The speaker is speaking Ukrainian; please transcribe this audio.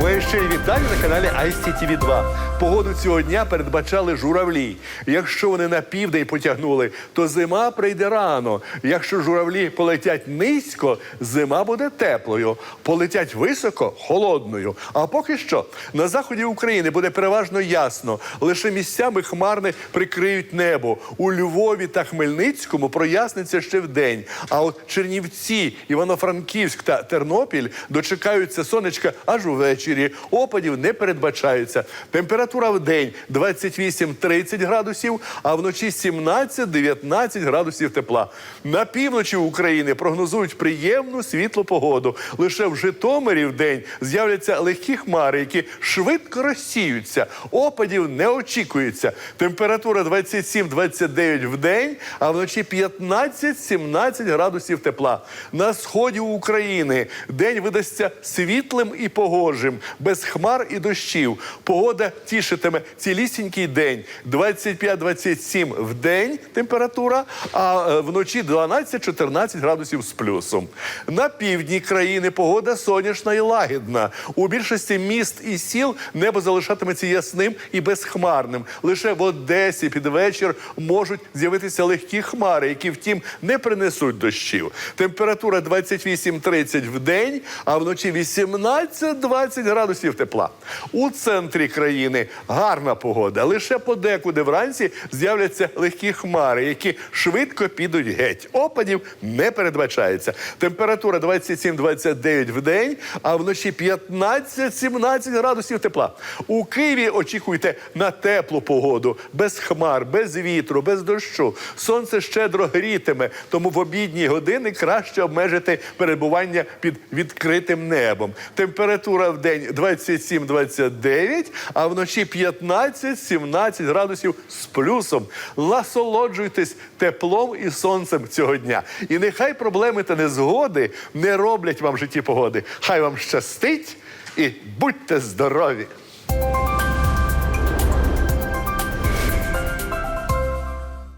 Моє ще вітаю на каналі ICTV 2 Погоду цього дня передбачали журавлі. Якщо вони на південь потягнули, то зима прийде рано. Якщо журавлі полетять низько, зима буде теплою. Полетять високо холодною. А поки що на заході України буде переважно ясно. Лише місцями хмарни прикриють небо. У Львові та Хмельницькому проясниться ще вдень. А от Чернівці, Івано-Франківськ та Тернопіль дочекаються сонечка аж увечері. Опадів не передбачається. Температура в день 28-30 градусів, а вночі 17-19 градусів тепла. На півночі України прогнозують приємну світлу погоду. Лише в Житомирі в день з'являться легкі хмари, які швидко розсіються. Опадів не очікується. Температура 27-29 в день, а вночі 15-17 градусів тепла. На сході України день видасться світлим і погожим, без хмар і дощів. Погода тішитиме цілісінький день. 25-27 в день температура, а е, вночі 12-14 градусів з плюсом. На півдні країни погода сонячна і лагідна. У більшості міст і сіл небо залишатиметься ясним і безхмарним. Лише в Одесі під вечір можуть з'явитися легкі хмари, які, втім, не принесуть дощів. Температура 28-30 в день, а вночі 18-20 градусів тепла. У центрі країни гарна погода. Лише подекуди вранці з'являться легкі хмари, які швидко підуть геть. Опадів не передбачається. Температура 27-29 в день, а вночі 15-17 градусів тепла. У Києві очікуйте на теплу погоду, без хмар, без вітру, без дощу. Сонце щедро грітиме, тому в обідні години краще обмежити перебування під відкритим небом. Температура в день 27-29, а вночі 15-17 градусів з плюсом. Насолоджуйтесь теплом і сонцем цього дня. І нехай проблеми та незгоди не роблять вам в житті погоди. Хай вам щастить і будьте здорові!